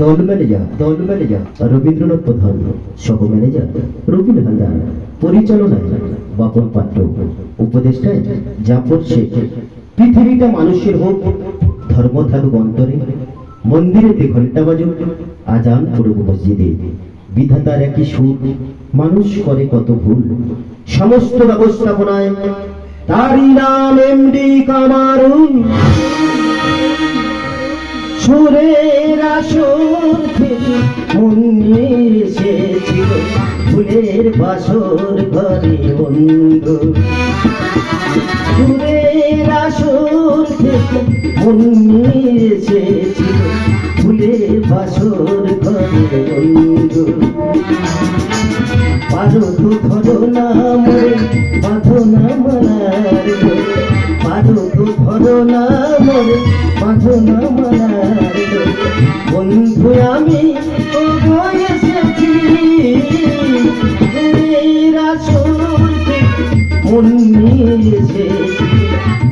দল ম্যানেজার দল ম্যানেজার, রবীন্দ্রনাথ প্রধান, সহ ম্যানেজার রবিন হালদার, পরিচালনায় বাপন পাত্র, উপদেষ্টায় জাফর শেখ। পৃথিবীটা মানুষের হোক, ধর্ম থাকুক অন্তরে মন্দিরেতে ঘণ্টা বাজুক, আজান পড়ুক মসজিদে। বিধাতার একই সুর মানুষ করে কত ভুল। সমস্ত ব্যবস্থাপনায় তারই নাম এমডি কামারুল মন এসেছিল ফুলের বাসর ঘরে বন্ধু। সুরের আসর থেকে মন এসেছিল ফুলের বাসর ঘরে বন্ধু। পারো তো ধরো না মরে, বাঁধো না মারার বন্ধু, আমি এসেছি। মন নিয়ে এসেছি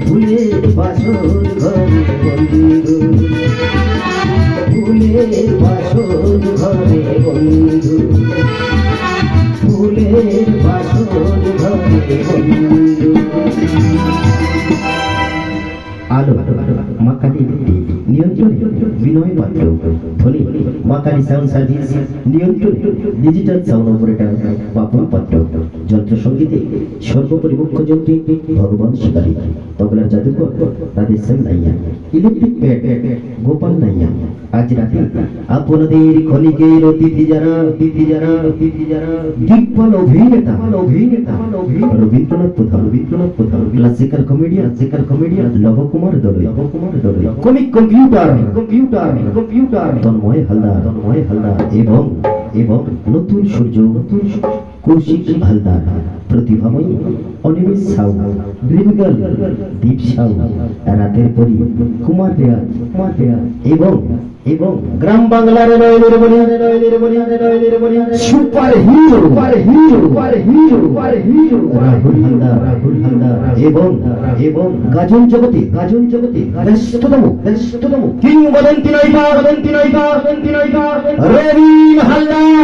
ফুলের বাসর ঘরে বন্ধু। বাসর ঘরে বন্ধু। আলো মাকালি নিয়ন্ত্রণ বিনয় পাত্র। ধ্বনি মাকালি সাউন্ড সার্ভিস নিয়ন্ত্রণ digital sound operator Bapan Patra. যন্ত্র সঙ্গীতে সর্বোপরি মুখ্য যন্ত্রী ভগবান শিকারী তবলার জাদুকর Radheshyam Naiya. Electric pad Gopal Naiya. আজ রাতে আপনাদের ক্ষণিকের অতিথি যারা অতিথি যারা অতিথি যারা দিকপাল অভিনেতা অভিনেতা Rabindranath Pradhan. Rabindranath Pradhan. Classical comedian classical comedian Labkumar দলে লবকুমার দলে comic computer computer computer Tanmoy Haldar Tanmoy Haldar এবং এবং নতুন সূর্য নতুন কৌশিক হালদার। প্রতিভাময়ী অনিমেষ সাউ গ্রিন দীপ সাউ, রাতের পরি কুমার দেয়া কুমার দেয়া, এবং এবং গ্রাম বাংলার super hero hero hero hero, Rahul Haldar Rahul Haldar, এবং এবং গাজন জগতে গাজন জগতে ব্যস্ততম ব্যস্ততম, কিংবদন্তি নায়িকা বদন্তি নায়িকা বদন্তি নায়িকা, Rabin Haldar.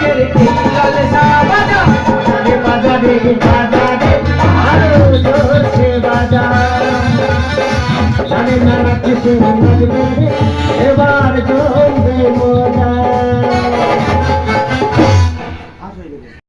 get it la